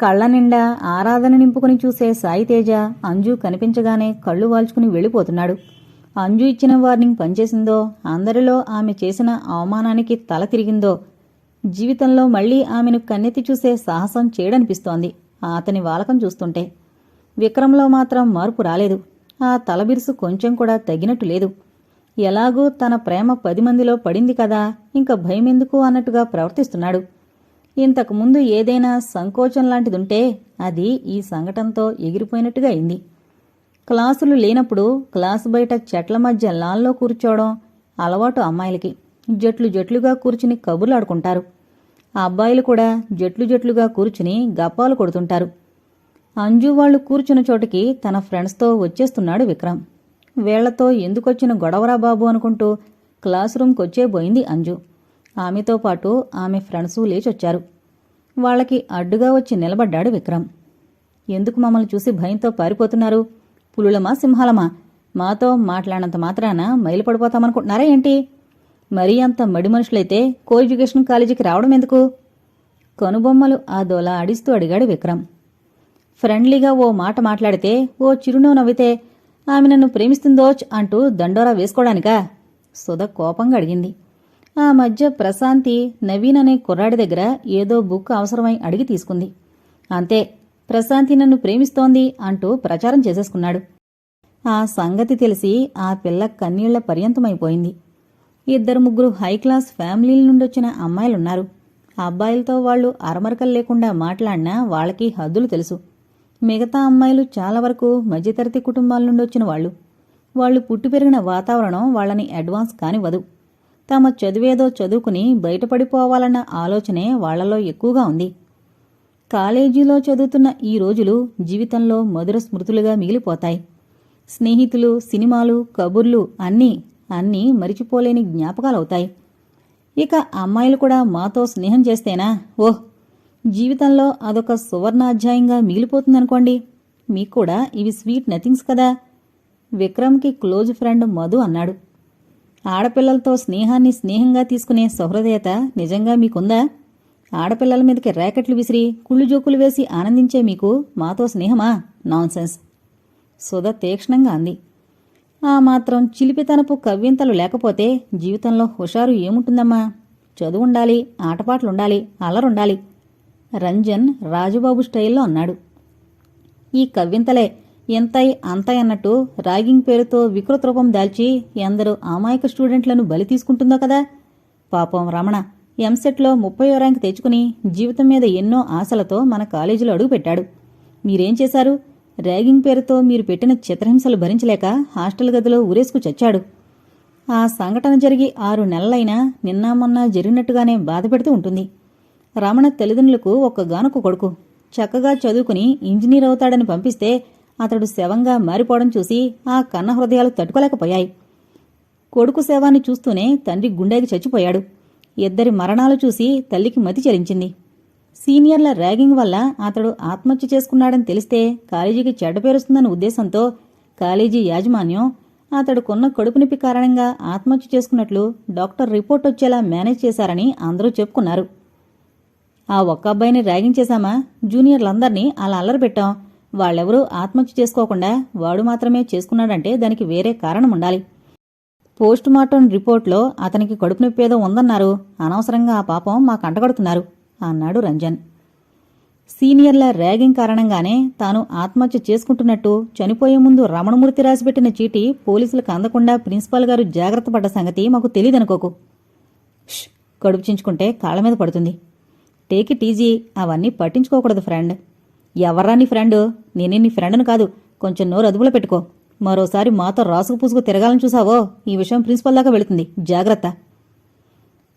కళ్ళ నిండా ఆరాధన నింపుకుని చూసే సాయితేజ అంజు కనిపించగానే కళ్ళు వాల్చుకుని వెళ్ళిపోతున్నాడు. అంజు ఇచ్చిన వార్నింగ్ పనిచేసిందో అందరిలో ఆమె చేసిన అవమానానికి తల తిరిగిందో జీవితంలో మళ్ళీ ఆమెను కన్నెత్తి చూసే సాహసం చేయడనిపిస్తోంది అతని వాలకం చూస్తుంటే. విక్రంలో మాత్రం మార్పు రాలేదు. ఆ తలబిరుసు కొంచెం కూడా తగినట్టు లేదు. ఎలాగూ తన ప్రేమ పది మందిలో పడింది కదా ఇంక భయమెందుకు అన్నట్టుగా ప్రవర్తిస్తున్నాడు. ఇంతకుముందు ఏదైనా సంకోచం లాంటిదుంటే అది ఈ సంఘటనతో ఎగిరిపోయినట్టుగా అయింది. క్లాసులు లేనప్పుడు క్లాసు బయట చెట్ల మధ్య లాన్లో కూర్చోవడం అలవాటు అమ్మాయిలకి. జట్లు జట్లుగా కూర్చుని కబుర్లు ఆడుకుంటారు ఆ అబ్బాయిలు కూడా జట్లు జట్లుగా కూర్చుని గప్పాలు కొడుతుంటారు. అంజు వాళ్ళు కూర్చున్న చోటికి తన ఫ్రెండ్స్తో వచ్చేస్తున్నాడు విక్రమ్. వేళ్ళతో ఎందుకొచ్చిన గొడవరా బాబు అనుకుంటూ క్లాస్ రూమ్కి వచ్చే పోయింది అంజు. ఆమెతో పాటు ఆమె ఫ్రెండ్సు లేచొచ్చారు వాళ్ళకి అడ్డుగా వచ్చి నిలబడ్డాడు విక్రమ్. ఎందుకు మమ్మల్ని చూసి భయంతో పారిపోతున్నారు? పులులమా సింహాలమా? మాతో మాట్లాడినంత మాత్రాన మైలుపడిపోతామనుకుంటున్నారా ఏంటి? మరీ అంత మడి మనుషులైతే కో ఎడ్యుకేషన్ కాలేజీకి రావడం ఎందుకు? కనుబొమ్మలు ఆ దోల ఆడిస్తూ అడిగాడు విక్రమ్. ఫ్రెండ్లీగా ఓ మాట మాట్లాడితే ఓ చిరునవ్వు నవ్వితే ఆమె నన్ను ప్రేమిస్తుందోచ్ అంటూ దండోరా వేసుకోవడానికా సుధ కోపంగా అడిగింది. ఆ మధ్య ప్రశాంతి నవీన్ అనే కుర్రాడి దగ్గర ఏదో బుక్ అవసరమై అడిగి తీసుకుంది. అంతే ప్రశాంతి నన్ను ప్రేమిస్తోంది అంటూ ప్రచారం చేసేసుకున్నాడు. ఆ సంగతి తెలిసి ఆ పిల్ల కన్నీళ్ళ పర్యంతమైపోయింది. ఇద్దరు ముగ్గురు హై క్లాస్ ఫ్యామిలీల నుండి వచ్చిన అమ్మాయిలున్నారు. అబ్బాయిలతో వాళ్ళు అరమరకలు లేకుండా మాట్లాడినా వాళ్ళకి హద్దులు తెలుసు. మిగతా అమ్మాయిలు చాలా వరకు మధ్యతరగతి కుటుంబాల నుండి వచ్చిన వాళ్ళు. వాళ్ళు పుట్టి పెరిగిన వాతావరణం వాళ్ళని అడ్వాన్స్ కానివ్వదు. తమ చదివేదో చదువుకుని బయటపడిపోవాలన్న ఆలోచనే వాళ్ళలో ఎక్కువగా ఉంది. కాలేజీలో చదువుతున్న ఈ రోజులు జీవితంలో మధుర స్మృతులుగా మిగిలిపోతాయి. స్నేహితులు సినిమాలు కబుర్లు అన్నీ అన్నీ మరిచిపోలేని జ్ఞాపకాలవుతాయి. ఇక అమ్మాయిలు కూడా మాతో స్నేహం చేస్తేనా? ఓహ్! జీవితంలో అదొక సువర్ణాధ్యాయంగా మిగిలిపోతుందనుకోండి. మీకు కూడా ఇవి స్వీట్ నథింగ్స్ కదా? విక్రమ్కి క్లోజ్ ఫ్రెండ్ మధు అన్నాడు. ఆడపిల్లలతో స్నేహాన్ని స్నేహంగా తీసుకునే సహృదయత నిజంగా మీకుందా? ఆడపిల్లల మీదకి ర్యాకెట్లు విసిరి కుళ్ళు జోకులు వేసి ఆనందించే మీకు మాతో స్నేహమా? నాన్సెన్స్. సుధ తీక్ష్ణంగా అంది. ఆ మాత్రం చిలిపితనపు కవ్వింతలు లేకపోతే జీవితంలో హుషారు ఏముంటుందమ్మా? చదువుండాలి ఆటపాటలుండాలి అల్లరుండాలి రంజన్ రాజుబాబు స్టైల్లో అన్నాడు. ఈ కవ్వింతలే ఎంతై అంతై అన్నట్టు ర్యాగింగ్ పేరుతో వికృత రూపం దాల్చి ఎందరో అమాయక స్టూడెంట్లను బలి తీసుకుంటుందో కదా? పాపం రమణ ఎంసెట్లో ముప్పయో ర్యాంక్ తెచ్చుకుని జీవితం మీద ఎన్నో ఆశలతో మన కాలేజీలో అడుగుపెట్టాడు. మీరేం చేశారు? ర్యాగింగ్ పేరుతో మీరు పెట్టిన చిత్రహింసలు భరించలేక హాస్టల్ గదిలో ఉరేసుకు చచ్చాడు. ఆ సంఘటన జరిగి ఆరు నెలలైనా నిన్న మొన్న జరిగినట్టుగానే బాధ పెడుతూ ఉంటుంది. రమణ తల్లిదండ్రులకు ఒక్కగానొక్క కొడుకు. చక్కగా చదువుకుని ఇంజనీర్ అవుతాడని పంపిస్తే అతడు శవంగా మారిపోవడం చూసి ఆ కన్న హృదయాలు తట్టుకోలేకపోయాయి. కొడుకు శవాన్ని చూస్తూనే తండ్రి గుండెకి చచ్చిపోయాడు. ఇద్దరి మరణాలు చూసి తల్లికి మతి చెలించింది. సీనియర్ల ర్యాగింగ్ వల్ల అతడు ఆత్మహత్య చేసుకున్నాడని తెలిస్తే కాలేజీకి చెడ్డ పేరుస్తుందన్న ఉద్దేశంతో కాలేజీ యాజమాన్యం అతడుకున్న కడుపు నొప్పి కారణంగా ఆత్మహత్య చేసుకున్నట్లు డాక్టర్ రిపోర్ట్ వచ్చేలా మేనేజ్ చేశారని అందరూ చెప్పుకున్నారు. ఆ ఒక్క అబ్బాయిని ర్యాగింగ్ చేశామా? జూనియర్లందరినీ అలా అల్లరి పెట్టాం. వాళ్ళెవరూ ఆత్మహత్య చేసుకోకుండా వాడు మాత్రమే చేసుకున్నాడంటే దానికి వేరే కారణం ఉండాలి. పోస్ట్ మార్టం రిపోర్ట్లో అతనికి కడుపు నొప్పి ఏదో ఉందన్నారు. అనవసరంగా ఆ పాపం మా కంటగడుతున్నారు అన్నాడు రంజన్. సీనియర్ల ర్యాగింగ్ కారణంగానే తాను ఆత్మహత్య చేసుకుంటున్నట్టు చనిపోయే ముందు రమణమూర్తి రాసిపెట్టిన చీటి పోలీసులకు అందకుండా ప్రిన్సిపాల్ గారు జాగ్రత్త పడ్డ సంగతి మాకు తెలియదనుకోకు ష్ కడుపు చించుకుంటే కాళ్ళ మీద పడుతుంది. టేక్ ఇట్ ఈజీ అవన్నీ పట్టించుకోకూడదు ఫ్రెండ్. ఎవర్రా నీ ఫ్రెండ్? నేనే నీ ఫ్రెండ్ను కాదు. కొంచెం నోరు అదుపులో పెట్టుకో. మరోసారి మాతో రాసుకు పూసుకు తిరగాలని చూసావో? ఈ విషయం ప్రిన్సిపల్ దాకా వెళుతుంది. జాగ్రత్త.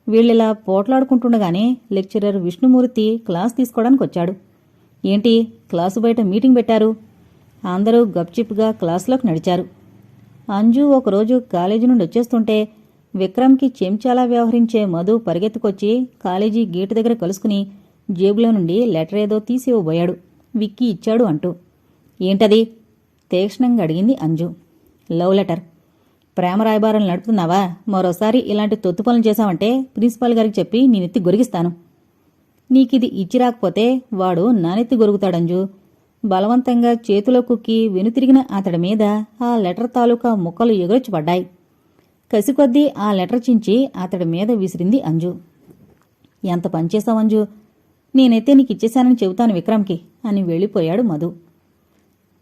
వీళ్ళిలా పోట్లాడుకుంటుండగానే లెక్చరర్ విష్ణుమూర్తి క్లాస్ తీసుకోవడానికి వచ్చాడు. ఏంటి? క్లాసు బయట మీటింగ్ పెట్టారు. అందరూ గప్చిప్గా క్లాసులోకి నడిచారు. అంజు ఒకరోజు కాలేజీ నుండి వచ్చేస్తుంటే విక్రమ్కి చెంచాలా వ్యవహరించే మధు పరిగెత్తుకొచ్చి కాలేజీ గేటు దగ్గర కలుసుకుని జేబులో నుండి లెటర్ ఏదో తీసి ఇవ్వబోయాడు. విక్కీ ఇచ్చాడు అంటూ. ఏంటది? తీక్ష్ణంగా అడిగింది అంజు. Love letter. ప్రేమ రాయబారాలు నడుపుతున్నావా? మరోసారి ఇలాంటి తొత్తు పనులు చేశావంటే ప్రిన్సిపాల్ గారికి చెప్పి నేనెత్తి గొరిగిస్తాను. నీకిది ఇచ్చిరాకపోతే వాడు నానెత్తి గొరుగుతాడంజు బలవంతంగా చేతిలో కుక్కి వెనుతిరిగిన అతడి మీద ఆ లెటర్ తాలూకా ముక్కలు ఎగురొచ్చి పడ్డాయి కసికొద్దీ ఆ లెటర్ చించి అతడి మీద విసిరింది అంజు. ఎంత పనిచేశావంజు అంజు? నేనైతే నీకు ఇచ్చేశానని చెబుతాను విక్రమ్కి. అని వెళ్ళిపోయాడు మధు.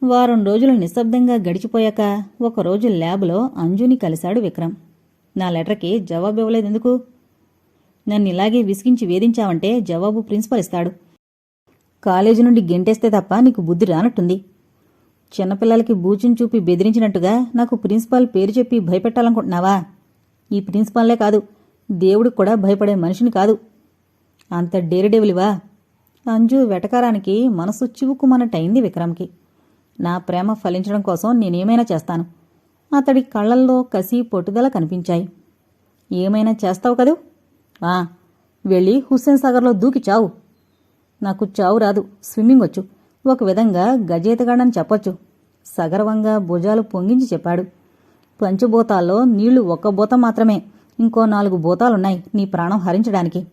వారం రోజులు నిశ్శబ్దంగా గడిచిపోయాక ఒకరోజు ల్యాబ్లో అంజుని కలిశాడు విక్రమ్. నా లెటర్కి జవాబు ఇవ్వలేదు ఎందుకు నన్ను ఇలాగే విసిగించి వేధించావంటే జవాబు ప్రిన్సిపల్ ఇస్తాడు. కాలేజీ నుండి గెంటేస్తే తప్ప నీకు బుద్ధి రానట్టుంది. చిన్నపిల్లలకి బూచిని చూపి బెదిరించినట్టుగా నాకు ప్రిన్సిపాల్ పేరు చెప్పి భయపెట్టాలనుకుంటున్నావా? ఈ ప్రిన్సిపాల్లే కాదు దేవుడికి కూడా భయపడే మనిషిని కాదు. అంత డేరిడేవులివా? అంజు వెటకారానికి మనసు చివుకుమనటైంది విక్రమ్కి. నా ప్రేమ ఫలించడం కోసం నేనేమైనా చేస్తాను. అతడి కళ్ళల్లో కసి పొట్టుదల కనిపించాయి. ఏమైనా చేస్తావు కదూ? ఆ వెళ్ళి హుస్సేన్ సాగర్లో దూకి చావు. నాకు చావు రాదు స్విమ్మింగ్ వచ్చు. ఒక విధంగా గజేతగాడని చెప్పొచ్చు. సగర్వంగా భుజాలు పొంగించి చెప్పాడు. పంచభూతాల్లో నీళ్ళు ఒక్క బోత మాత్రమే. ఇంకో నాలుగు బోతాలున్నాయి నీ ప్రాణం హరించడానికి.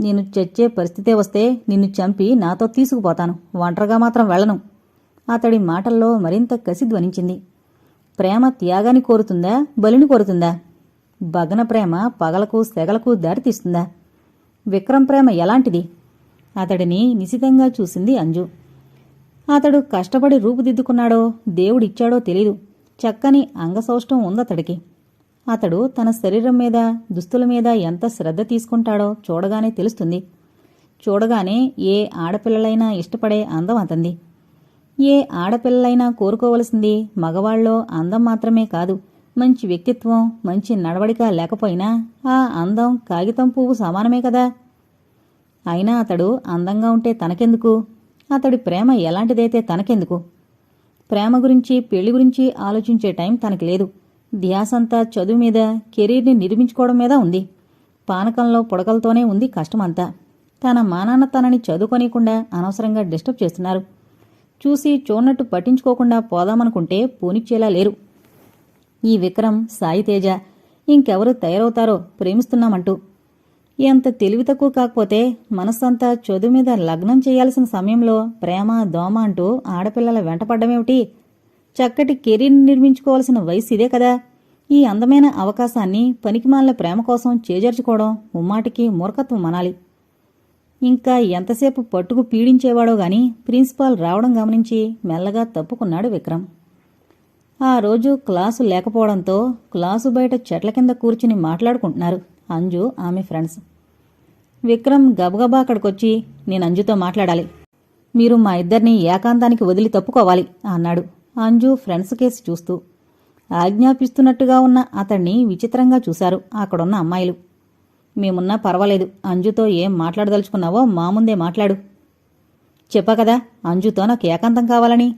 నేను చచ్చే పరిస్థితే వస్తే నిన్ను చంపి నాతో తీసుకుపోతాను. ఒంటరిగా మాత్రం వెళ్ళను. అతడి మాటల్లో మరింత కసి ధ్వనించింది. ప్రేమ త్యాగాన్ని కోరుతుందా? బలిని కోరుతుందా? భగన ప్రేమ పగలకు సెగలకు దారితీస్తుందా విక్రమ్ ప్రేమ ఎలాంటిది? అతడిని నిశితంగా చూసింది అంజు. అతడు కష్టపడి రూపుదిద్దుకున్నాడో దేవుడిచ్చాడో తెలీదు. చక్కని అంగసౌష్టం ఉందతడికి. అతడు తన శరీరం మీద దుస్తుల మీద ఎంత శ్రద్ధ తీసుకుంటాడో చూడగానే తెలుస్తుంది. చూడగానే ఏ ఆడపిల్లలైనా ఇష్టపడే అందం అతంది ఏ ఆడపిల్లలైనా కోరుకోవలసింది మగవాళ్ళలో అందం మాత్రమే కాదు మంచి వ్యక్తిత్వం మంచి నడవడిక లేకపోయినా ఆ అందం కాగితం పువ్వు సమానమే కదా? అయినా అతడు అందంగా ఉంటే తనకెందుకు? అతడి ప్రేమ ఎలాంటిదైతే తనకెందుకు? ప్రేమ గురించి పెళ్ళి గురించి ఆలోచించే టైం తనకి లేదు. ధ్యాసంతా చదువు మీద కెరీర్ని నిర్మించుకోవడం మీద ఉంది. పానకంలో పుడకలతోనే ఉంది కష్టమంతా. తన మానాన్న తనని చదువుకోనికుండా అనవసరంగా డిస్టర్బ్ చేస్తున్నారు. చూసి చూడనట్టు పట్టించుకోకుండా పోదామనుకుంటే పోనిచ్చేలా లేరు. ఈ విక్రమ్ సాయి తేజ ఇంకెవరు తయారవుతారో ప్రేమిస్తున్నామంటూ. ఎంత తెలివి తక్కువ కాకపోతే మనస్సంతా చదువు మీద లగ్నం చేయాల్సిన సమయంలో ప్రేమ దోమ అంటూ ఆడపిల్లల వెంటపడ్డమేమిటి చక్కటి కెరీర్ నిర్మించుకోవాల్సిన వయసు ఇదే కదా. ఈ అందమైన అవకాశాన్ని పనికిమాలిన ప్రేమ కోసం చేజర్చుకోవడం ముమ్మాటికి మూర్ఖత్వం అనాలి. ఇంకా ఎంతసేపు పట్టుకు పీడించేవాడో గాని ప్రిన్సిపాల్ రావడం గమనించి మెల్లగా తప్పుకున్నాడు విక్రమ్. ఆ రోజు క్లాసు లేకపోవడంతో క్లాసు బయట చెట్ల కింద కూర్చుని మాట్లాడుకుంటున్నారు అంజు ఆమె ఫ్రెండ్స్. విక్రమ్ గబగబా అక్కడికొచ్చి నేను అంజుతో మాట్లాడాలి. మీరు మా ఇద్దరిని ఏకాంతానికి వదిలి తప్పుకోవాలి అన్నాడు. అంజు ఫ్రెండ్స్ కేసి చూస్తూ ఆజ్ఞాపిస్తున్నట్టుగా ఉన్న అతన్ని విచిత్రంగా చూశారు అక్కడున్న అమ్మాయిలు. మేమున్నా పర్వాలేదు అంజుతో ఏం మాట్లాడదలుచుకున్నావో మా ముందే మాట్లాడు. చెప్పా కదా అంజుతో నాకు ఏకాంతం కావాలని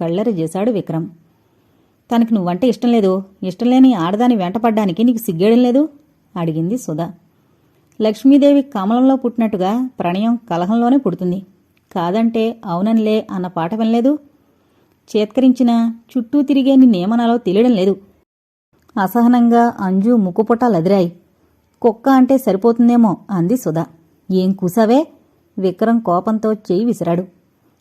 కళ్ళరి చేశాడు విక్రమ్. తనకి నువ్వంటే ఇష్టం లేదు ఇష్టం లేని ఆడదాని వెంటపడ్డానికి నీకు సిగ్గేయడం లేదు? అడిగింది సుధా. లక్ష్మీదేవి కమలంలో పుట్టినట్టుగా ప్రణయం కలహంలోనే పుడుతుంది. కాదంటే అవుననిలే అన్న పాట వినలేదు? చేత్కరించిన చుట్టూ తిరిగే నిన్నేమనాలో తెలియడం లేదు. అసహనంగా అంజు ముక్కుపుటాలదిరాయి కుక్క అంటే సరిపోతుందేమో అంది సుధా. ఏం కూసావే? విక్రమ్ కోపంతో చేయి విసిరాడు.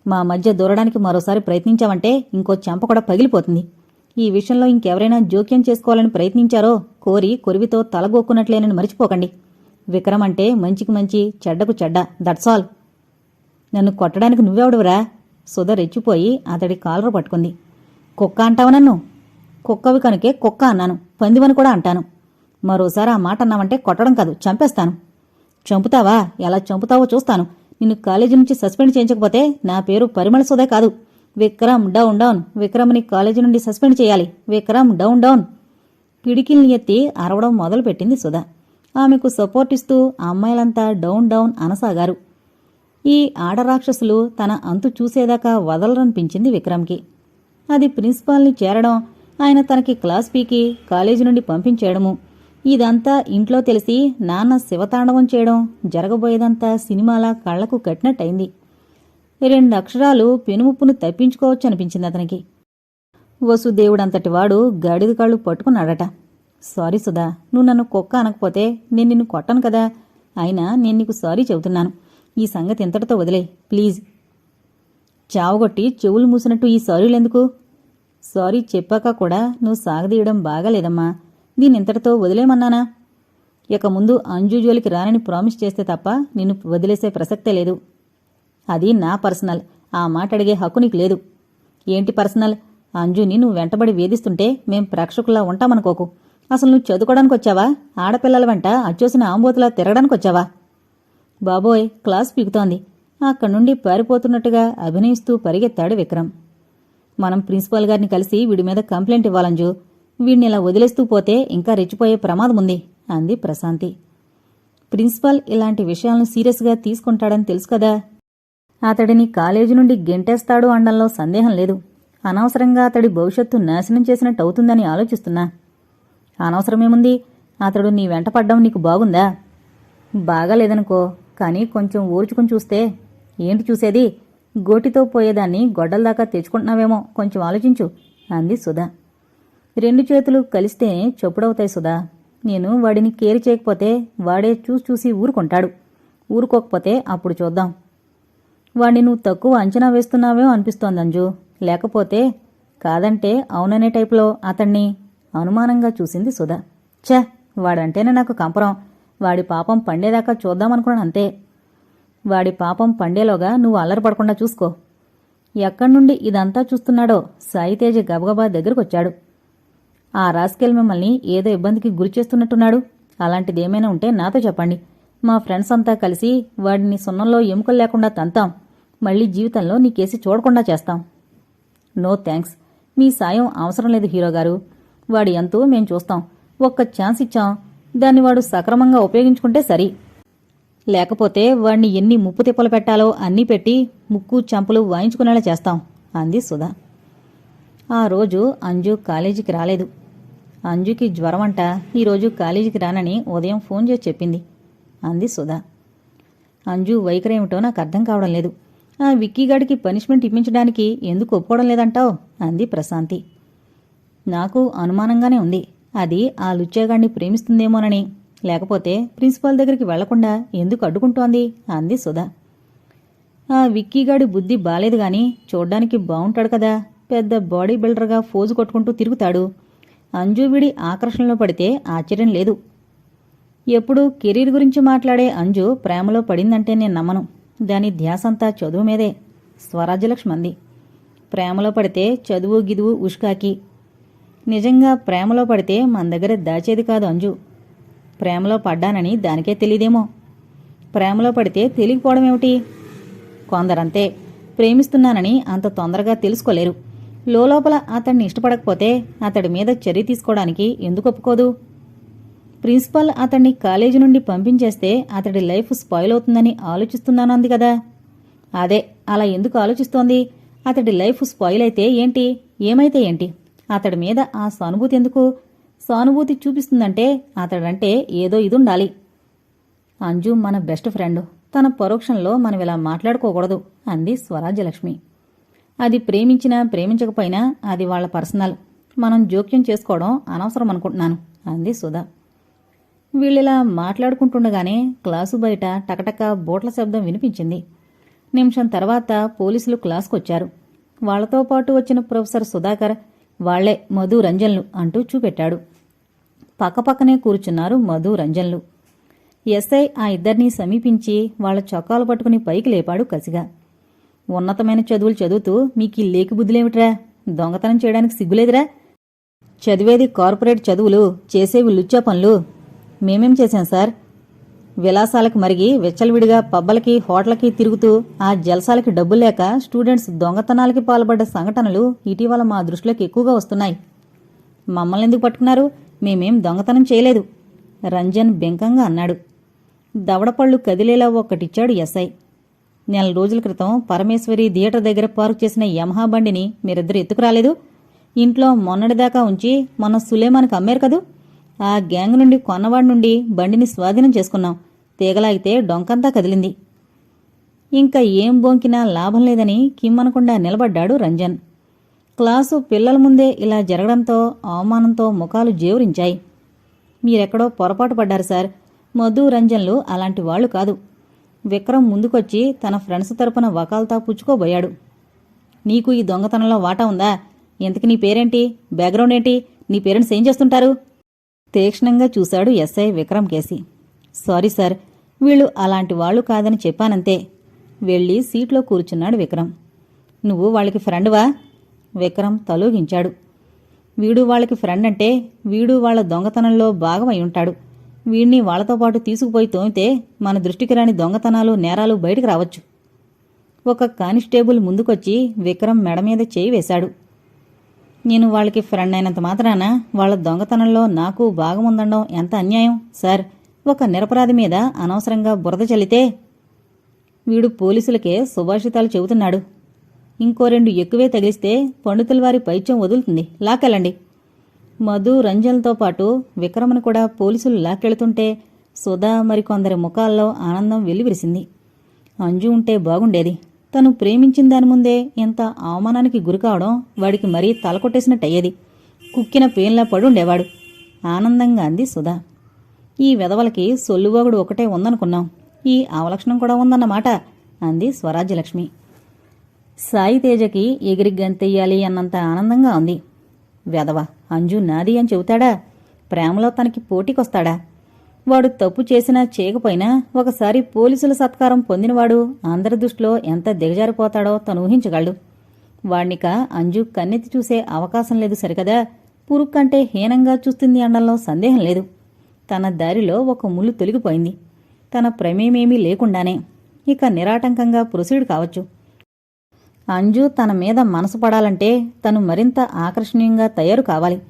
మా మధ్య దూరడానికి మరోసారి ప్రయత్నించావంటే ఇంకో చెంప కూడా పగిలిపోతుంది. ఈ విషయంలో ఇంకెవరైనా జోక్యం చేసుకోవాలని ప్రయత్నించారో కోరి కొరివితో తలగొక్కున్నట్లేనని మర్చిపోకండి. విక్రమ్ అంటే మంచికి మంచి చెడ్డకు చెడ్డ దట్సాల్ నన్ను కొట్టడానికి నువ్వెవడువరా? సుధ రెచ్చిపోయి అతడి కాలరు పట్టుకుంది. కుక్క అంటావు నన్ను? కుక్కవి కనుకే కుక్క అన్నాను. పందివని కూడా అంటాను. మరోసారి ఆ మాట అన్నావంటే కొట్టడం కాదు చంపేస్తాను. చంపుతావా? ఎలా చంపుతావో చూస్తాను. నిన్ను కాలేజీ నుంచి సస్పెండ్ చేయించకపోతే నా పేరు పరిమళ సుధే కాదు. Vikram down down. విక్రమ్ని కాలేజీ నుండి సస్పెండ్ చేయాలి. Vikram down down. పిడికిల్ని ఎత్తి అరవడం మొదలుపెట్టింది సుధా. ఆమెకు సపోర్ట్ ఇస్తూ అమ్మాయిలంతా డౌన్ డౌన్ అనసాగారు. ఈ ఆడరాక్షసులు తన అంతు చూసేదాకా వదలరనిపించింది విక్రమ్కి. అది ప్రిన్సిపాల్ని చేరడం ఆయన తనకి క్లాస్ పీకి కాలేజీ నుండి పంపించేయడము ఇదంతా ఇంట్లో తెలిసి నాన్న శివతాండవం చేయడం జరగబోయేదంతా సినిమాలా కళ్ళకు కట్టినట్టయింది. రెండు అక్షరాలు పెనుముప్పును తప్పించుకోవచ్చు అనిపించింది అతనికి. వసుదేవుడంతటి వాడు గాడిద కాళ్ళు పట్టుకున్నాడట. సారీ సుధా నువ్వు నన్ను కుక్క అనకపోతే నేను నిన్ను కొట్టను కదా. అయినా నేను నీకు సారీ చెబుతున్నాను. ఈ సంగతి ఇంతటితో వదిలే ప్లీజ్. చావగొట్టి చెవులు మూసినట్టు ఈ సారీలెందుకు? సారీ చెప్పాక కూడా నువ్వు సాగదీయడం బాగాలేదమ్మా. దీని ఇంతటితో వదిలేమన్నానా? ఇక ముందు అంజు జోలికి రానని ప్రామిస్ చేస్తే తప్ప నిన్ను వదిలేసే ప్రసక్తే లేదు. అది నా పర్సనల్. ఆ మాట అడిగే హక్కు నీకు లేదు. ఏంటి పర్సనల్? అంజుని నువ్వు వెంటబడి వేధిస్తుంటే మేం ప్రేక్షకుల్లా ఉంటామనుకోకు. అసలు నువ్వు చదువుకోవడానికి వచ్చావా ఆడపిల్లల వెంట అచ్చోసిన ఆంబోతులా తిరగడానికి వచ్చావా బాబోయ్ క్లాస్ పీకుతోంది. అక్కడి నుండి పారిపోతున్నట్టుగా అభినయిస్తూ పరిగెత్తాడు విక్రమ్. మనం ప్రిన్సిపాల్ గారిని కలిసి వీడి మీద కంప్లైంట్ ఇవ్వాలంజు వీడిని ఇలా వదిలేస్తూ పోతే ఇంకా రెచ్చిపోయే ప్రమాదం ఉంది అంది ప్రశాంతి. ప్రిన్సిపాల్ ఇలాంటి విషయాలను సీరియస్గా తీసుకుంటాడని తెలుసు కదా. అతడిని కాలేజీ నుండి గెంటేస్తాడు అనడంలో సందేహం లేదు. అనవసరంగా అతడి భవిష్యత్తు నాశనం చేసినట్టు అవుతుందని ఆలోచిస్తున్నా. అనవసరమేముంది? అతడు నీ వెంట పడ్డం నీకు బాగుందా? బాగాలేదనుకో. కానీ కొంచెం ఊర్చుకుని చూస్తే ఏంటి చూసేది? గోటితో పోయేదాన్ని గొడ్డల దాకా తెచ్చుకుంటున్నావేమో కొంచెం ఆలోచించు అంది సుధా. రెండు చేతులు కలిస్తేనే చొప్పుడవుతాయి సుధా. నేను వాడిని కేర్ చేయకపోతే వాడే చూసి చూసి ఊరుకుంటాడు. ఊరుకోకపోతే అప్పుడు చూద్దాం. వాడిని నువ్వు తక్కువ అంచనా వేస్తున్నావేమో అనిపిస్తోంది అంజు. లేకపోతే కాదంటే అవుననే టైపులో అతన్ని అనుమానంగా చూసింది సుధా. ఛ వాడంటేనే నాకు కంపరం. వాడి పాపం పండేదాకా చూద్దామనుకున్నాను అంతే. వాడి పాపం పండేలోగా నువ్వు అల్లరిపడకుండా చూసుకో. ఎక్కడి నుండి ఇదంతా చూస్తున్నాడో సాయితేజ గబగబా దగ్గరకొచ్చాడు. ఆ రాస్కెల్ మిమ్మల్ని ఏదో ఇబ్బందికి గురి చేస్తున్నట్టున్నాడు. అలాంటిదేమైనా ఉంటే నాతో చెప్పండి. మా ఫ్రెండ్స్ అంతా కలిసి వాడిని సున్నంలో ఎముకలు లేకుండా తంతాం. మళ్ళీ జీవితంలో నీ కేసి చూడకుండా చేస్తాం. నో థ్యాంక్స్ మీ సాయం అవసరం లేదు హీరో గారు వాడి ఎంతో మేం చూస్తాం. ఒక్క ఛాన్స్ ఇచ్చాం. దాన్ని వాడు సక్రమంగా ఉపయోగించుకుంటే సరి. లేకపోతే వాడిని ఎన్ని ముప్పు తిప్పలు పెట్టాలో అన్నీ పెట్టి ముక్కు చంపలు వాయించుకునేలా చేస్తాం అంది సుధా. ఆ రోజు అంజు కాలేజీకి రాలేదు. అంజుకి జ్వరం అంట ఈరోజు కాలేజీకి రానని ఉదయం ఫోన్ చేసి చెప్పింది అంది సుధా. అంజు వైఖరి ఏమిటో నాకు అర్థం కావడం లేదు. ఆ విక్కీగాడికి పనిష్మెంట్ ఇప్పించడానికి ఎందుకు ఒప్పుకోవడం లేదంటావు? అంది ప్రశాంతి. నాకు అనుమానంగానే ఉంది. అది ఆ లుచ్చేగాడిని ప్రేమిస్తుందేమోనని. లేకపోతే ప్రిన్సిపాల్ దగ్గరికి వెళ్ళకుండా ఎందుకు అడ్డుకుంటోంది? అంది సుధా. ఆ విక్కీగాడి బుద్ధి బాలేదు గాని చూడ్డానికి బావుంటాడు కదా. పెద్ద బాడీ బిల్డర్గా ఫోజు కొట్టుకుంటూ తిరుగుతాడు. అంజు విడి ఆకర్షణలో పడితే ఆశ్చర్యం లేదు. ఎప్పుడు కెరీర్ గురించి మాట్లాడే అంజు ప్రేమలో పడిందంటే నేను నమ్మను. దాని ధ్యాసంతా చదువు మీదే. స్వరాజ్యలక్ష్మంది ప్రేమలో పడితే చదువు గిదువు ఉష్కాకి. నిజంగా ప్రేమలో పడితే మన దగ్గర దాచేది కాదు అంజు. ప్రేమలో పడ్డానని దానికే తెలియదేమో. ప్రేమలో పడితే తెలియకపోవడం ఏమిటి? కొందరంతే ప్రేమిస్తున్నానని అంత తొందరగా తెలుసుకోలేరు. లోపల అతన్ని ఇష్టపడకపోతే అతడి మీద చర్య తీసుకోవడానికి ఎందుకు ఒప్పుకోదు? ప్రిన్సిపల్ అతన్ని కాలేజీ నుండి పంపించేస్తే అతడి లైఫ్ స్పాయిల్ అవుతుందని ఆలోచిస్తున్నానంది కదా. అదే అలా ఎందుకు ఆలోచిస్తోంది? అతడి లైఫ్ స్పాయిల్ అయితే ఏంటి? ఏమైతే ఏంటి? అతడి మీద ఆ సానుభూతి ఎందుకు? సానుభూతి చూపిస్తుందంటే అతడంటే ఏదో ఇది ఉండాలి అంజు మన బెస్ట్ ఫ్రెండ్. తన పరోక్షంలో మనం ఇలా మాట్లాడుకోకూడదు అంది స్వరాజ్యలక్ష్మి. అది ప్రేమించినా ప్రేమించకపోయినా అది వాళ్ళ పర్సనల్. మనం జోక్యం చేసుకోవడం అనవసరం అనుకుంటున్నాను అంది సుధా. వీళ్ళిలా మాట్లాడుకుంటుండగానే క్లాసు బయట టకటక బోట్ల శబ్దం వినిపించింది. నిమిషం తర్వాత పోలీసులు క్లాస్కొచ్చారు. వాళ్ళతో పాటు వచ్చిన ప్రొఫెసర్ సుధాకర్ వాళ్ళే మధు రంజన్లు అంటూ చూపెట్టాడు. పక్కపక్కనే కూర్చున్నారు మధు రంజన్లు ఎస్ఐ ఆ ఇద్దరినీ సమీపించి వాళ్ళ చొక్కాలు పట్టుకుని పైకి లేపాడు కసిగా. ఉన్నతమైన చదువులు చదువుతూ మీకు ఈ లేకి బుద్ధులేమిట్రా? దొంగతనం చేయడానికి సిగ్గులేదురా? చదివేది కార్పొరేట్ చదువులు చేసేవి లుచ్చా పనులు. మేమేం చేశాం సార్? విలాసాలకు మరిగి విచ్చలవిడిగా పబ్బలకి హోటల్కి తిరుగుతూ ఆ జలసాలకి డబ్బు లేక స్టూడెంట్స్ దొంగతనాలకి పాల్పడ్డ సంఘటనలు ఇటీవల మా దృష్టిలోకి ఎక్కువగా వస్తున్నాయి. మమ్మల్ని ఎందుకు పట్టుకున్నారు? మేమేం దొంగతనం చేయలేదు రంజన్ బెంకంగా అన్నాడు. దవడపళ్ళు కదిలేలా ఒక్కటిచ్చాడు ఎస్ఐ. నెల రోజుల క్రితం పరమేశ్వరి థియేటర్ దగ్గర పార్క్ చేసిన యమహా బండిని మీరిద్దరు ఎత్తుకురాలేదు ఇంట్లో మొన్నటిదాకా ఉంచి మొన్న సులేమానికి అమ్మారు కదూ? ఆ గ్యాంగ్ నుండి కొన్నవాడి నుండి బండిని స్వాధీనం చేసుకున్నాం. తీగలాగితే డొంకంతా కదిలింది. ఇంకా ఏం బొంకినా లాభం లేదని కిమ్మనకుండా నిలబడ్డాడు రంజన్. క్లాసు పిల్లల ముందే ఇలా జరగడంతో అవమానంతో ముఖాలు జేవురించాయి. మీరెక్కడో పొరపాటు పడ్డారు సార్. మధు రంజన్లు అలాంటి వాళ్ళు కాదు. విక్రమ్ ముందుకొచ్చి తన ఫ్రెండ్స్ తరపున వకాల్తా పుచ్చుకోబోయాడు. నీకు ఈ దొంగతనంలో వాటా ఉందా? ఇంతకి నీ పేరేంటి? బ్యాక్గ్రౌండ్ ఏంటి నీ పేరెంట్స్ ఏం చేస్తుంటారు? తీక్షణంగా చూశాడు ఎస్ఐ విక్రమ్ కేసి. సారీ సార్ వీళ్ళు అలాంటి వాళ్ళు కాదని చెప్పానంతే. వెళ్ళి సీట్లో కూర్చున్నాడు విక్రమ్. నువ్వు వాళ్ళకి ఫ్రెండ్వా? విక్రమ్ తలూగించాడు. వీడు వాళ్ళకి ఫ్రెండ్ అంటే వీడు వాళ్ళ దొంగతనంలో భాగమై ఉంటాడు. వీడిని వాళ్ళతో పాటు తీసుకుపోయి తోమితే మన దృష్టికి రాని దొంగతనాలు నేరాలు బయటికి రావచ్చు. ఒక కానిస్టేబుల్ ముందుకొచ్చి విక్రమ్ మెడ మీద చేయి వేశాడు. నేను వాళ్ళకి ఫ్రెండ్ అయినంత మాత్రాన వాళ్ళ దొంగతనంలో నాకు భాగముందడం ఎంత అన్యాయం? సార్ ఒక నిరపరాధి మీద అనవసరంగా బురద చల్లితే వీడు పోలీసులకే సుభాషితాలు చెబుతున్నాడు. ఇంకో రెండు ఎక్కువే తగిలిస్తే పండితుల వారి పైత్యం వదులుతుంది. లాకెళ్ళండి మధు రంజన్తో పాటు విక్రమను కూడా పోలీసులు లాక్కెళ్తుంటే సుధా మరికొందరి ముఖాల్లో ఆనందం వెల్లివిరిసింది. అంజు ఉంటే బాగుండేది. తను ప్రేమించిన దాని ముందే ఇంత అవమానానికి గురికావడం వాడికి మరీ తలకొట్టేసినట్టయ్యేది. కుక్కిన పేన్లా పడుండేవాడు. ఆనందంగా అంది సుధా. ఈ వెధవలకి సొల్లువోగుడు ఒకటే ఉందనుకున్నాం. ఈ అవలక్షణం కూడా ఉందన్నమాట అంది స్వరాజ్యలక్ష్మి. సాయి తేజకి ఎగిరి గంతెయ్యాలి అన్నంత ఆనందంగా ఉంది. వెధవ అంజు నాది అని చెబుతాడా? ప్రేమలో తనకి పోటీకొస్తాడా? వాడు తప్పు చేసినా చేయకపోయినా ఒకసారి పోలీసుల సత్కారం పొందినవాడు అందరి దృష్టిలో ఎంత దిగజారిపోతాడో తను ఊహించగలడు. వాణ్ణిక అంజు కన్నెత్తి చూసే అవకాశం లేదు సరికదా. పురుక్కంటే హీనంగా చూస్తుంది అనడంలో సందేహం లేదు. తన దారిలో ఒక ముళ్ళు తొలగిపోయింది. తన ప్రమేమేమీ లేకుండానే ఇక నిరాటంకంగా ప్రొసీడ్ కావచ్చు. అంజు తన మీద మనసు పడాలంటే తను మరింత ఆకర్షణీయంగా తయారు కావాలి.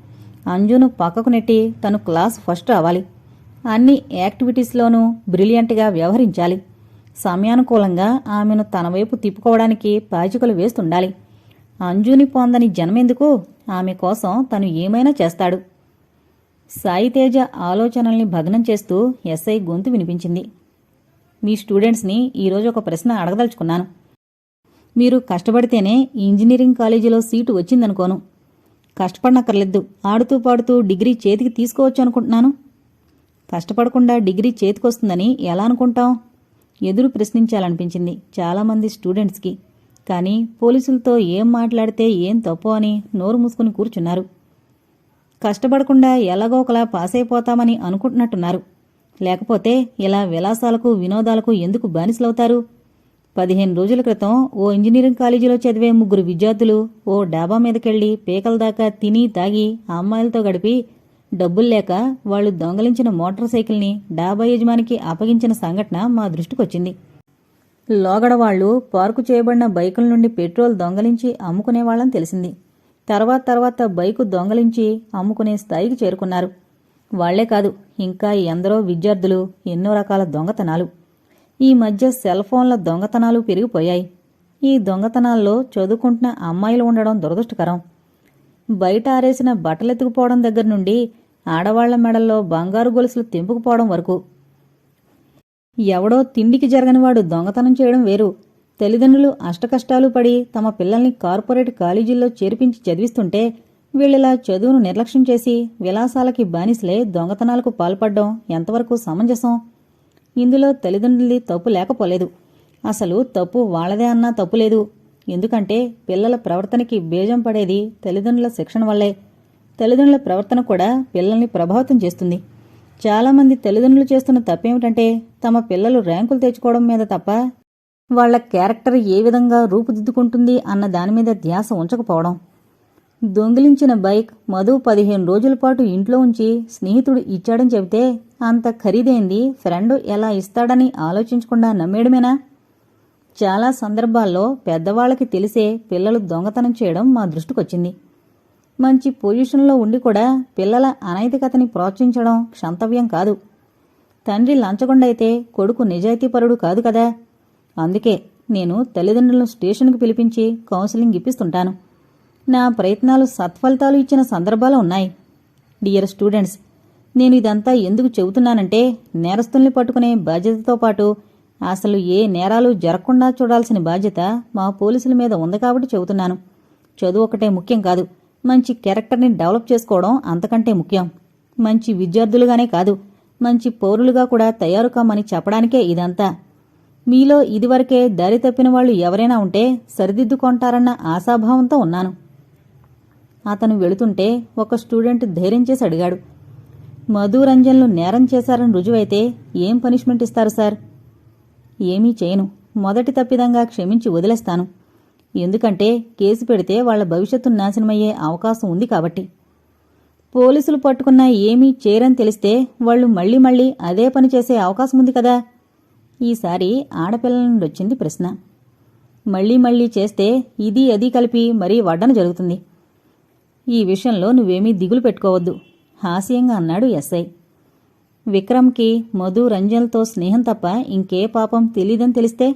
అంజును పక్కకు నెట్టి తను క్లాస్ ఫస్ట్ అవ్వాలి అన్ని యాక్టివిటీస్లోనూ బ్రిలియంట్గా వ్యవహరించాలి. సమయానుకూలంగా ఆమెను తన వైపు తిప్పుకోవడానికి పాచికలు వేస్తుండాలి. అంజుని పొందని జనమెందుకు? ఆమె కోసం తను ఏమైనా చేస్తాడు. సాయితేజ ఆలోచనల్ని భగ్నం చేస్తూ ఎస్ఐ గొంతు వినిపించింది. మీ స్టూడెంట్స్ని ఈరోజు ఒక ప్రశ్న అడగదలుచుకున్నాను. మీరు కష్టపడితేనే ఇంజనీరింగ్ కాలేజీలో సీటు వచ్చిందనుకోను. కష్టపడనక్కర్లేదు. ఆడుతూ పాడుతూ డిగ్రీ చేతికి తీసుకోవచ్చు అనుకుంటున్నాను కష్టపడకుండా డిగ్రీ చేతికొస్తుందని ఎలా అనుకుంటాం ఎదురు ప్రశ్నించాలనిపించింది చాలామంది స్టూడెంట్స్కి. కానీ పోలీసులతో ఏం మాట్లాడితే ఏం తప్పు అని నోరు మూసుకుని కూర్చున్నారు. కష్టపడకుండా ఎలాగో ఒకలా పాస్ అయిపోతామని అనుకుంటున్నట్టున్నారు. లేకపోతే ఇలా విలాసాలకు వినోదాలకు ఎందుకు బానిసలవుతారు? పదిహేను రోజుల క్రితం ఓ ఇంజనీరింగ్ కాలేజీలో చదివే ముగ్గురు విద్యార్థులు ఓ డాబా మీదకెళ్ళి పేకల దాకా తిని తాగి ఆ అమ్మాయిలతో గడిపి డబ్బులు లేక వాళ్ళు దొంగలించిన మోటార్ సైకిల్ని డాబా యజమానికి అప్పగించిన సంఘటన మా దృష్టికొచ్చింది. లోగడ వాళ్ళు పార్కు చేయబడిన బైకుల నుండి పెట్రోల్ దొంగలించి అమ్ముకునేవాళ్ళని తెలిసింది. తర్వాత తర్వాత బైకు దొంగలించి అమ్ముకునే స్థాయికి చేరుకున్నారు. వాళ్ళే కాదు ఇంకా ఎందరో విద్యార్థులు ఎన్నో రకాల దొంగతనాలు. ఈ మధ్య సెల్ ఫోన్ల దొంగతనాలు పెరిగిపోయాయి. ఈ దొంగతనాల్లో చదువుకుంటున్న అమ్మాయిలు ఉండడం దురదృష్టకరం. బయట ఆరేసిన బట్టలెత్తుకుపోవడం దగ్గర నుండి ఆడవాళ్ళ మెడల్లో బంగారు గొలుసులు తెంపుకుపోవడం వరకు. ఎవడో తిండికి జరగనివాడు దొంగతనం చేయడం వేరు. తల్లిదండ్రులు అష్టకష్టాలు పడి తమ పిల్లల్ని కార్పొరేట్ కాలేజీల్లో చేర్పించి చదివిస్తుంటే వీళ్ళిలా చదువును నిర్లక్ష్యం చేసి విలాసాలకి బానిసలే దొంగతనాలకు పాల్పడడం ఎంతవరకు సమంజసం? ఇందులో తల్లిదండ్రులది తప్పు లేకపోలేదు. అసలు తప్పు వాళ్ళదే అన్నా తప్పు లేదు. ఎందుకంటే పిల్లల ప్రవర్తనకి బీజం పడేది తల్లిదండ్రుల శిక్షణ వల్లే. తల్లిదండ్రుల ప్రవర్తన కూడా పిల్లల్ని ప్రభావితం చేస్తుంది. చాలామంది తల్లిదండ్రులు చేస్తున్న తప్పేమిటంటే తమ పిల్లలు ర్యాంకులు తెచ్చుకోవడం మీద తప్ప వాళ్ళ క్యారెక్టర్ ఏ విధంగా రూపుదిద్దుకుంటుంది అన్న దాని మీద ధ్యాస ఉంచకపోవడం. దొంగిలించిన బైక్ మధు పదిహేను రోజుల పాటు ఇంట్లో ఉంచి స్నేహితుడు ఇచ్చాడని చెబితే అంత ఖరీదైంది ఫ్రెండ్ ఎలా ఇస్తాడని ఆలోచించకుండా నమ్మేయడమేనా? చాలా సందర్భాల్లో పెద్దవాళ్ళకి తెలిసే పిల్లలు దొంగతనం చేయడం మా దృష్టికొచ్చింది. మంచి పొజిషన్లో ఉండి కూడా పిల్లల అనైతికతని ప్రోత్సహించడం క్షంతవ్యం కాదు. తండ్రి లంచగొండైతే కొడుకు నిజాయితీపరుడు కాదు కదా. అందుకే నేను తల్లిదండ్రులను స్టేషన్కి పిలిపించి కౌన్సిలింగ్ ఇప్పిస్తుంటాను. నా ప్రయత్నాలు సత్ఫలితాలు ఇచ్చిన సందర్భాలు ఉన్నాయి. డియర్ స్టూడెంట్స్ నేను ఇదంతా ఎందుకు చెబుతున్నానంటే నేరస్తుల్ని పట్టుకునే బాధ్యతతో పాటు అసలు ఏ నేరాలు జరగకుండా చూడాల్సిన బాధ్యత మా పోలీసుల మీద ఉంది కాబట్టి చెబుతున్నాను. చదువు ఒకటే ముఖ్యం కాదు. మంచి క్యారెక్టర్ని డెవలప్ చేసుకోవడం అంతకంటే ముఖ్యం. మంచి విద్యార్థులుగానే కాదు మంచి పౌరులుగా కూడా తయారు కామని చెప్పడానికే ఇదంతా. మీలో ఇదివరకే దారి తప్పిన వాళ్ళు ఎవరైనా ఉంటే సరిదిద్దుకుంటారన్న ఆశాభావంతో ఉన్నాను. అతను వెళుతుంటే ఒక స్టూడెంట్ ధైర్యం చేసి అడిగాడు మధురంజన్లు నేరం చేశారని రుజువైతే ఏం పనిష్మెంట్ ఇస్తారు సార్? ఏమీ చేయను. మొదటి తప్పిదంగా క్షమించి వదిలేస్తాను. ఎందుకంటే కేసు పెడితే వాళ్ళ భవిష్యత్తు నాశనమయ్యే అవకాశం ఉంది కాబట్టి. పోలీసులు పట్టుకున్నా ఏమీ చేయరని తెలిస్తే వాళ్ళు మళ్ళీ మళ్ళీ అదే పని చేసే అవకాశం ఉంది కదా? ఈసారి ఆడపిల్లల నుండి వచ్చింది ప్రశ్న. మళ్ళీ మళ్ళీ చేస్తే ఇది అది కలిపి మరీ వడ్డన జరుగుతుంది. ఈ విషయంలో నువ్వేమీ దిగులు పెట్టుకోవద్దు హాస్యంగా అన్నాడు ఎస్ఐ. విక్రమ్కి మధు రంజన్తో స్నేహం తప్ప ఇంకే పాపం తెలీదని తెలిస్తే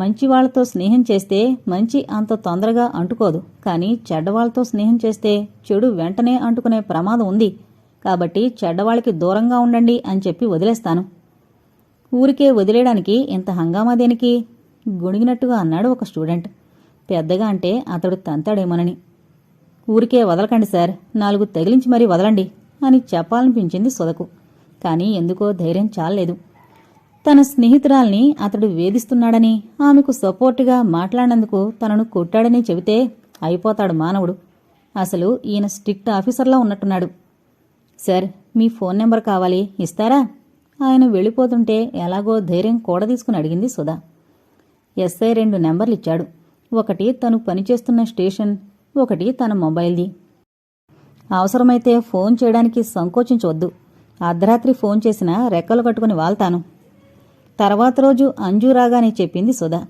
మంచి వాళ్ళతో స్నేహం చేస్తే మంచి అంత తొందరగా అంటుకోదు. కానీ చెడ్డవాళ్ళతో స్నేహం చేస్తే చెడు వెంటనే అంటుకునే ప్రమాదం ఉంది. కాబట్టి చెడ్డవాళ్ళకి దూరంగా ఉండండి అని చెప్పి వదిలేస్తాను. ఊరికే వదిలేయడానికి ఇంత హంగామా దేనికి? గుణిగినట్టుగా అన్నాడు ఒక స్టూడెంట్. పెద్దగా అంటే అతడు తంతాడేమోనని. ఊరికే వదలకండి సార్ నాలుగు తగిలించి మరీ వదలండి అని చెప్పాలనిపించింది సుధకు. కానీ ఎందుకో ధైర్యం చాలలేదు. తన స్నేహితురాల్ని అతడు వేధిస్తున్నాడని ఆమెకు సపోర్టుగా మాట్లాడినందుకు తనను కొట్టాడని చెబితే అయిపోతాడు మానవుడు. అసలు ఈయన స్ట్రిక్ట్ ఆఫీసర్లా ఉన్నట్టున్నాడు. సార్ మీ ఫోన్ నెంబర్ కావాలి ఇస్తారా? ఆయన వెళ్ళిపోతుంటే ఎలాగో ధైర్యం కూడదీసుకుని అడిగింది సుధా. ఎస్ఐ రెండు నెంబర్లు ఇచ్చాడు. ఒకటి తను పనిచేస్తున్న స్టేషన్ ఒకటి తన మొబైల్ది. అవసరమైతే ఫోన్ చేయడానికి సంకోచించవద్దు అర్ధరాత్రి ఫోన్ చేసినా రెక్కలు కట్టుకుని వాళ్తాను. తర్వాత రోజు అంజు రాగానే చెప్పింది సుధా.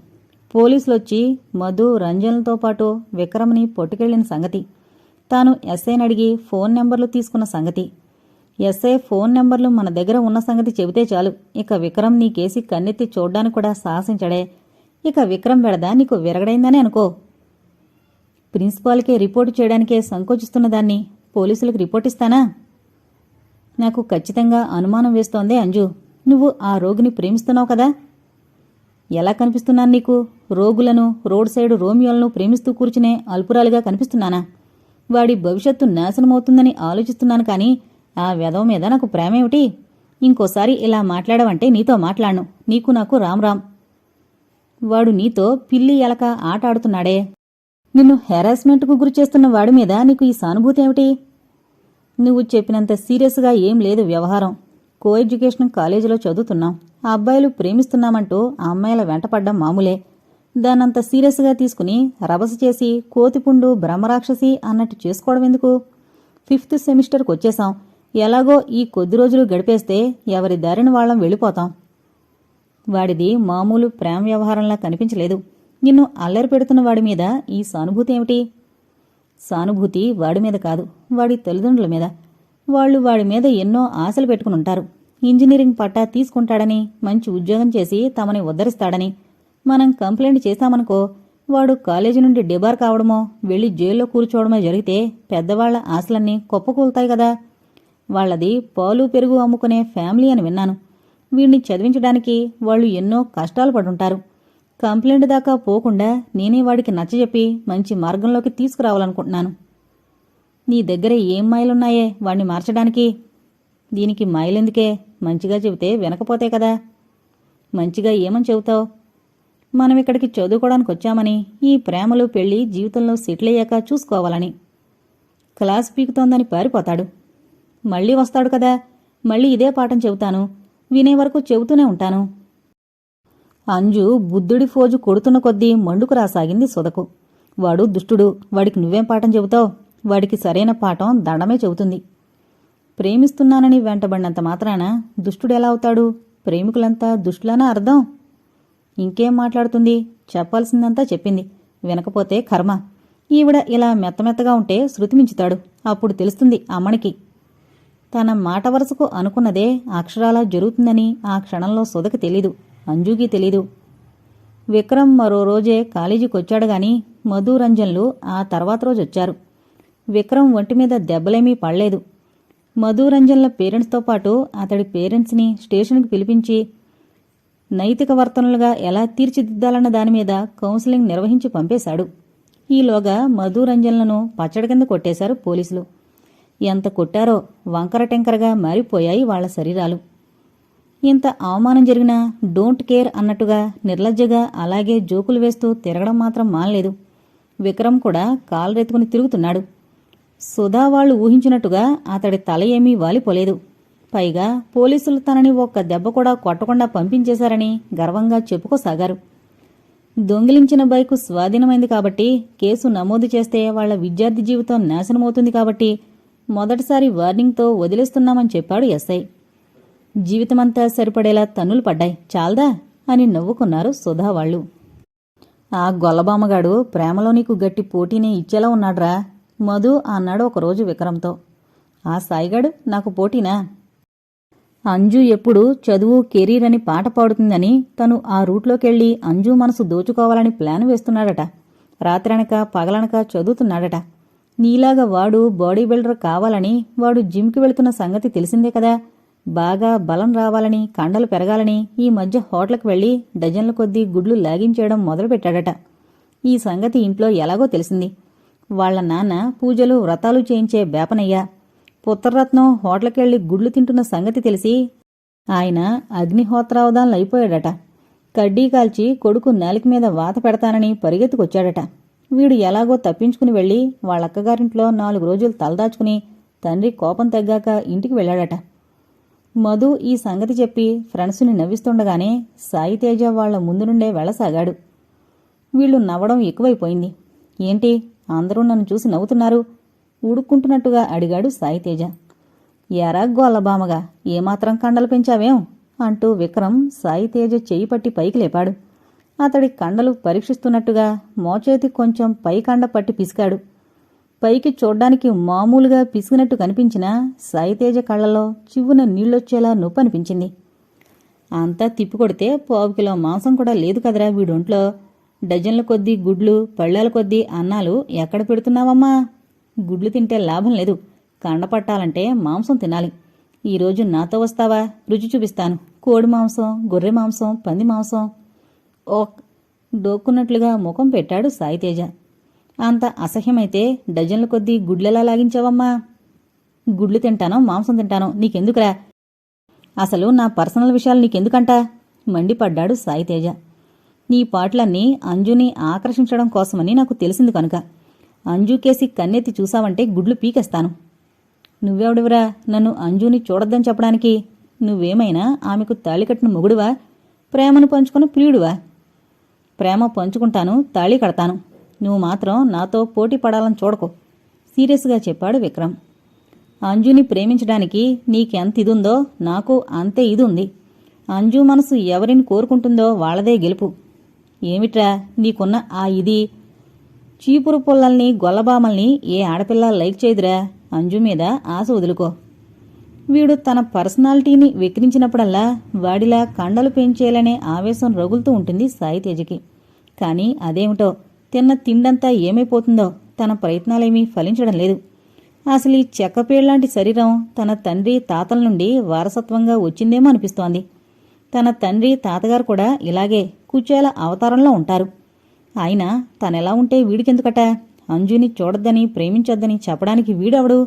పోలీసులొచ్చి మధు రంజన్లతో పాటు విక్రమ్ని పట్టుకెళ్ళిన సంగతి. తాను ఎస్ఐని అడిగి ఫోన్ నెంబర్లు తీసుకున్న సంగతి. ఎస్ఐ ఫోన్ నెంబర్లు మన దగ్గర ఉన్న సంగతి చెబితే చాలు. ఇక విక్రమ్ నీ కేసి కన్నెత్తి చూడ్డానికి కూడా సాహసించడే. ఇక విక్రమ్ వెడదా? నీకు విరగడైందని అనుకో. ప్రిన్సిపాల్కే రిపోర్టు చేయడానికే సంకోచిస్తున్న దాన్ని పోలీసులకు రిపోర్ట్ ఇస్తానా? నాకు ఖచ్చితంగా అనుమానం వేస్తోందే అంజు. నువ్వు ఆ రోగిని ప్రేమిస్తున్నావు కదా? ఎలా కనిపిస్తున్నాను నీకు? రోగులను రోడ్ సైడ్ రోమియోలను ప్రేమిస్తూ కూర్చునే అల్పురాలుగా కనిపిస్తున్నానా? వాడి భవిష్యత్తు నాశనమవుతుందని ఆలోచిస్తున్నాను కానీ ఆ వెధవ మీద నాకు ప్రేమేమిటి ఇంకోసారి ఇలా మాట్లాడవంటే నీతో మాట్లాడను. నీకు నాకు రామ్ రామ్. వాడు నీతో పిల్లి ఎలక ఆట ఆడుతున్నాడే. నిన్ను హెరాస్మెంట్కు గురి చేస్తున్న వాడి మీద నీకు ఈ సానుభూతి ఏమిటి? నువ్వు చెప్పినంత సీరియస్గా ఏం లేదు వ్యవహారం. కో ఎడ్యుకేషన్ కాలేజీలో చదువుతున్నాం. ఆ అబ్బాయిలు ప్రేమిస్తున్నామంటూ ఆ అమ్మాయిల వెంటపడ్డం మామూలే. దానంత సీరియస్గా తీసుకుని రభస చేసి కోతిపుండు బ్రహ్మరాక్షసి అన్నట్టు చేసుకోవడం ఎందుకు? ఫిఫ్త్ సెమిస్టర్కి వచ్చేసాం ఎలాగో ఈ కొద్ది రోజులు గడిపేస్తే ఎవరి దారిన వాళ్ళం వెళ్ళిపోతాం. వాడిది మామూలు ప్రేమ వ్యవహారంలా కనిపించలేదు. నిన్ను అల్లరి పెడుతున్న వాడి మీద ఈ సానుభూతి ఏమిటి? సానుభూతి వాడి మీద కాదు వాడి తల్లిదండ్రుల మీద. వాళ్ళు వాడి మీద ఎన్నో ఆశలు పెట్టుకుని ఉంటారు. ఇంజనీరింగ్ పట్టా తీసుకుంటాడని మంచి ఉద్యోగం చేసి తమని ఉద్ధరిస్తాడని. మనం కంప్లైంట్ చేశామనుకో వాడు కాలేజీ నుండి డిబార్ కావడమో వెళ్ళి జైల్లో కూర్చోవడమో జరిగితే పెద్దవాళ్ళ ఆశలన్నీ కుప్పకూలుతాయి కదా. వాళ్ళది పాలు పెరుగు అమ్ముకునే ఫ్యామిలీ అని విన్నాను. వీడిని చదివించడానికి వాళ్ళు ఎన్నో కష్టాలు పడుంటారు. కంప్లైంట్ దాకా పోకుండా నేనే వాడికి నచ్చజెప్పి మంచి మార్గంలోకి తీసుకురావాలనుకుంటున్నాను. నీ దగ్గర ఏం మాయలున్నాయే వాణ్ణి మార్చడానికి? దీనికి మాయలెందుకే మంచిగా చెబితే వినకపోతే కదా. మంచిగా ఏమని చెబుతావు? మనం ఇక్కడికి చదువుకోవడానికి వచ్చామని ఈ ప్రేమలు పెళ్ళి జీవితంలో సెటిల్ అయ్యాక చూసుకోవాలని. క్లాస్ పీకుతోందని పారిపోతాడు. మళ్ళీ వస్తాడు కదా. మళ్ళీ ఇదే పాఠం చెబుతాను. వినే వరకు చెబుతూనే ఉంటాను. అంజు బుద్ధుడి ఫోజు కొడుతున్న కొద్దీ మండుకు రాసాగింది సుధకు. వాడు దుష్టుడు. వాడికి నువ్వేం పాఠం చెబుతావు? వాడికి సరైన పాఠం దండమే చెబుతుంది. ప్రేమిస్తున్నానని వెంటబడినంత మాత్రాన దుష్టుడెలా అవుతాడు? ప్రేమికులంతా దుష్టులనా అర్థం? ఇంకేం మాట్లాడుతుంది? చెప్పాల్సిందంతా చెప్పింది. వినకపోతే కర్మ. ఈవిడ ఇలా మెత్తమెత్తగా ఉంటే శృతి మించుతాడు. అప్పుడు తెలుస్తుంది అమ్మనికి. తన మాట వరుసకు అనుకున్నదే అక్షరాలా జరుగుతుందని ఆ క్షణంలో సుధకి తెలీదు. అంజూకి తెలీదు. విక్రమ్ మరో రోజే కాలేజీకి వచ్చాడు గాని మధురంజన్లు ఆ తర్వాత రోజు వచ్చారు విక్రమ్ ఒంటి మీద దెబ్బలేమీ పడలేదు. మధురంజన్ల పేరెంట్స్తో పాటు అతడి పేరెంట్స్ని స్టేషన్కి పిలిపించి నైతిక వర్తనలుగా ఎలా తీర్చిదిద్దాలన్న దాని మీద కౌన్సిలింగ్ నిర్వహించి పంపేశాడు. ఈలోగా మధురంజన్లను పచ్చడి కింద కొట్టేశారు పోలీసులు. ఎంత కొట్టారో వంకర టెంకరగా మారిపోయాయి వాళ్ళ శరీరాలు. ఇంత అవమానం జరిగినా డోంట్ కేర్ అన్నట్టుగా నిర్లజ్జగా అలాగే జోకులు వేస్తూ తిరగడం మాత్రం మానలేదు. విక్రమ్ కూడా కాలరెత్తుకుని తిరుగుతున్నాడు. సుధా వాళ్ళు ఊహించినట్టుగా అతడి తల ఏమీ వాలిపోలేదు. పైగా పోలీసులు తనని ఒక్క దెబ్బ కూడా కొట్టకుండా పంపించేశారని గర్వంగా చెప్పుకోసాగారు. దొంగిలించిన బైకు స్వాధీనమైంది కాబట్టి కేసు నమోదు చేస్తే వాళ్ళ విద్యార్థి జీవితం నాశనమవుతుంది కాబట్టి మొదటిసారి వార్నింగ్తో వదిలేస్తున్నామని చెప్పాడు ఎస్ఐ. జీవితమంతా సరిపడేలా తన్నులు పడ్డాయి. చాలదా? అని నవ్వుకున్నారు సుధా వాళ్ళు. ఆ గొల్లబామగాడు ప్రేమలో నీకు గట్టి పోటీని ఇచ్చేలా ఉన్నాడ్రా. మధు అన్నాడు ఒకరోజు విక్రమ్తో. ఆ సాయిగాడు నాకు పోటీనా? అంజు ఎప్పుడు చదువు కెరీర్ అని పాట పాడుతుందని తను ఆ రూట్లోకెళ్ళి అంజు మనసు దోచుకోవాలని ప్లాన్ వేస్తున్నాడట. రాత్రనక పగలనక చదువుతున్నాడట. నీలాగా వాడు బాడీ బిల్డర్ కావాలని వాడు జిమ్కి వెళుతున్న సంగతి తెలిసిందే కదా. బాగా బలం రావాలని కండలు పెరగాలని ఈ మధ్య హోటల్కి వెళ్ళి డజన్ల కొద్దీ గుడ్లు లాగించేయడం మొదలుపెట్టాడట. ఈ సంగతి ఇంట్లో ఎలాగో తెలిసింది. వాళ్ళ నాన్న పూజలు వ్రతాలు చేయించే బేపనయ్య పుత్రరత్నం హోటల్కెళ్ళి గుడ్లు తింటున్న సంగతి తెలిసి ఆయన అగ్నిహోత్రావధానలైపోయాడట కడ్డీ కాల్చి కొడుకు నాలిక మీద వాత పెడతానని పరిగెత్తుకొచ్చాడట. వీడు ఎలాగో తప్పించుకుని వెళ్ళి వాళ్ళక్కగారింట్లో నాలుగు రోజులు తలదాచుకుని తండ్రి కోపం తగ్గాక ఇంటికి వెళ్ళాడట. మధు ఈ సంగతి చెప్పి ఫ్రెండ్స్ని నవ్విస్తుండగానే సాయి తేజ వాళ్ళ ముందు నుండే వెళ్ళసాగాడు. వీళ్ళు నవ్వడం ఎక్కువైపోయింది. ఏంటి? అందరూ నన్ను చూసి నవ్వుతున్నారు. ఉడుక్కుంటున్నట్టుగా అడిగాడు సాయి తేజ ఎరా గోల్లబామగా ఏమాత్రం కండలు పెంచావేం? అంటూ విక్రమ్ సాయి తేజ చెయ్యి పట్టి పైకి లేపాడు. అతడి కండలు పరీక్షిస్తున్నట్టుగా మోచేతి కొంచెం పై కండ పట్టి పిసికాడు. పైకి చూడ్డానికి మామూలుగా పిసిగినట్టు కనిపించినా సాయితేజ కళ్ళలో చివ్వున నీళ్ళొచ్చేలా నొప్పి అనిపించింది అంతా తిప్పికొడితే పావు కిలో మాంసం కూడా లేదు కదరా వీడొంట్లో. డజన్ల కొద్దీ గుడ్లు పళ్ళాల కొద్దీ అన్నాలు ఎక్కడ పెడుతున్నావమ్మా? గుడ్లు తింటే లాభం లేదు. కండ పట్టాలంటే మాంసం తినాలి. ఈరోజు నాతో వస్తావా? రుచి చూపిస్తాను. కోడి మాంసం గొర్రె మాంసం పంది మాంసం. ఓ డోక్కున్నట్లుగా ముఖం పెట్టాడు సాయితేజ అంత అసహ్యమైతే డజన్ల కొద్దీ గుడ్లెలా లాగించావమ్మా? గుడ్లు తింటానో మాంసం తింటానో నీకెందుకురా? అసలు నా పర్సనల్ విషయాలు నీకెందుకంట? మండిపడ్డాడు సాయితేజ నీ పాటలన్నీ అంజుని ఆకర్షించడం కోసమని నాకు తెలిసింది కనుక. అంజు కేసి కన్నెత్తి చూసావంటే గుడ్లు పీకేస్తాను. నువ్వెవడివరా? నన్ను అంజుని చూడొద్దని చెప్పడానికి నువ్వేమైనా ఆమెకు తాళికట్టిన మొగుడువా? ప్రేమను పంచుకున్న ప్రియుడువా? ప్రేమ పంచుకుంటాను తాళి కడతాను. నువ్వు మాత్రం నాతో పోటీ పడాలని చూడకు. సీరియస్గా చెప్పాడు విక్రమ్. అంజుని ప్రేమించడానికి నీకెంత ఇదుందో నాకు అంతే ఇది ఉంది అంజు మనసు ఎవరిని కోరుకుంటుందో వాళ్ళదే గెలుపు. ఏమిట్రా నీకున్న ఆ ఇది? చీపురు పుల్లల్ని గొల్లబామల్ని ఏ ఆడపిల్ల లైక్ చేయదురా? అంజు మీద ఆశ వదులుకో. వీడు తన పర్సనాలిటీని వెక్కిరించినప్పుడల్లా వాడిలా కండలు పెంచేయాలనే ఆవేశం రగులుతూ ఉంటుంది సాయి తేజకి. కానీ అదేమిటో? తిన్న తిండంతా ఏమైపోతుందో తన ప్రయత్నాలేమీ ఫలించడం లేదు. అసలు ఈ చెక్కపేళ్ళాంటి శరీరం తన తండ్రి తాతల నుండి వారసత్వంగా వచ్చిందేమో అనిపిస్తోంది. తన తండ్రి తాతగారు కూడా ఇలాగే కుచేల అవతారంలో ఉంటారు. ఆయన తనెలా ఉంటే వీడికెందుకట? అంజుని చూడొద్దని ప్రేమించొద్దని చెప్పడానికి వీడెవడు?